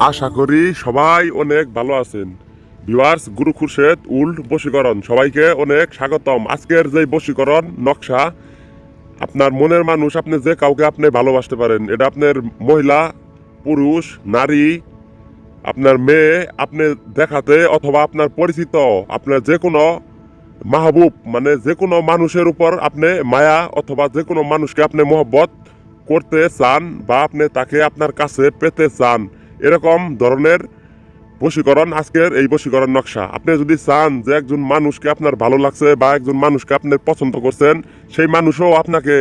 আশা করি সবাই অনেক ভালো আছেন। ভিউয়ার্স, গুরু খুরশেদ উল্ট বশীকরণ, সবাইকে অনেক স্বাগতম। আজকের যে বশীকরণ নকশা, আপনার মনের মানুষ, আপনি যে কাউকে আপনি ভালোবাসতে পারেন, এটা আপনার মহিলা, পুরুষ, নারী, আপনার মেয়ে, আপনি দেখাতে অথবা আপনার পরিচিত, আপনার যে কোনো মাহবুব মানে যে কোনো মানুষের উপর আপনি মায়া অথবা যে কোনো মানুষকে আপনি মহব্বত করতে চান বা আপনি তাকে আপনার কাছে পেতে চান। এরকম ধরনের বশীকরণ আজকের এই বশীকরণ নকশা। আপনি যদি চান যে একজন মানুষকে আপনার ভালো লাগছে বা একজন মানুষকে আপনি পছন্দ করছেন, সেই মানুষও আপনাকে,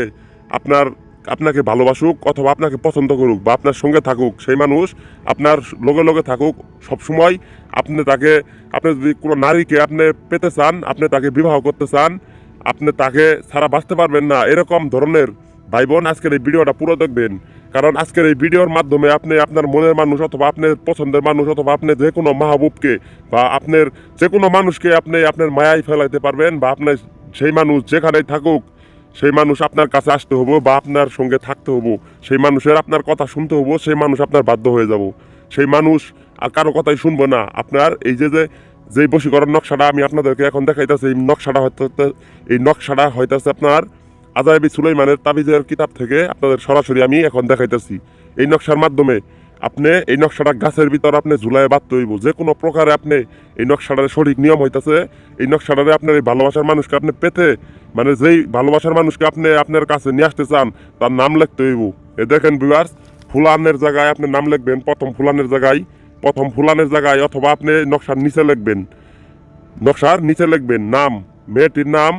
আপনার, আপনাকে ভালোবাসুক অথবা আপনাকে পছন্দ করুক বা আপনার সঙ্গে থাকুক, সেই মানুষ আপনার লগে লগে থাকুক, সবসময় আপনি তাকে, আপনি যদি কোনো নারীকে আপনি পেতে চান, আপনি তাকে বিবাহ করতে চান, আপনি তাকে ছাড়া বাঁচতে পারবেন না। এরকম ধরনের ভাই বোন, আজকের এই ভিডিওটা পুরো দেখবেন। কারণ আজকের এই ভিডিওর মাধ্যমে আপনি আপনার মনের মানুষ অথবা আপনার পছন্দের মানুষ অথবা আপনি যে কোনো মাহবুবকে বা আপনার যে কোনো মানুষকে আপনি আপনার মায়ায় ফেলাইতে পারবেন বা আপনার সেই মানুষ যেখানেই থাকুক, সেই মানুষ আপনার কাছে আসতে হব বা আপনার সঙ্গে থাকতে হব। সেই মানুষের আপনার কথা শুনতে হব, সেই মানুষ আপনার বাধ্য হয়ে যাব। সেই মানুষ আর কারও কথাই শুনব না। আপনার এই যে যে যে বশীকরণ নকশাটা আমি আপনাদেরকে এখন দেখাইতেছি, এই নকশাটা হয়তো এই নকশাটা হইতেছে আপনার আজাইবি সুলাইমানের তাবিজের কিতাব থেকে আপনাদের সরাসরি আমি এখন দেখাইতেছি। এই নকশার মাধ্যমে আপনি, এই নকশাটা গাছের ভিতর আপনি ঝুলাই বাঁধতে হইব। যে কোনো প্রকারে আপনি এই নকশাটার সঠিক নিয়ম হইতেছে, এই নকশাটারে আপনার এই ভালোবাসার মানুষকে আপনি পেতে মানে যেই ভালোবাসার মানুষকে আপনি আপনার কাছে নিয়ে আসতে চান, তার নাম লিখতে হইব। এ দেখেন বিভার্স ফুলানের জায়গায় আপনি নাম লিখবেন, প্রথম ফুলানের জায়গায়, প্রথম ফুলানের জায়গায় অথবা আপনি নকশার নিচে লিখবেন। নকশার নিচে লিখবেন নাম, মেয়েটির নাম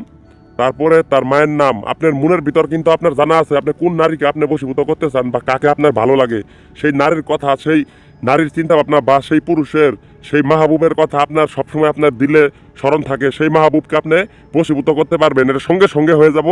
তারপরে তার মায়ের নাম, আপনার মনের ভিতর কিন্তু আপনার জানা আছে, আপনি কোন নারীকে আপনি বসীভূত করতে চান বা কাকে আপনার ভালো লাগে, সেই নারীর কথা, সেই নারীর চিন্তা ভাবনা বা সেই পুরুষের, সেই মাহবুবের কথা আপনার সবসময় আপনার দিলে স্মরণ থাকে, সেই মাহবুবকে আপনি বসীভূত করতে পারবেন, এটা সঙ্গে সঙ্গে হয়ে যাব।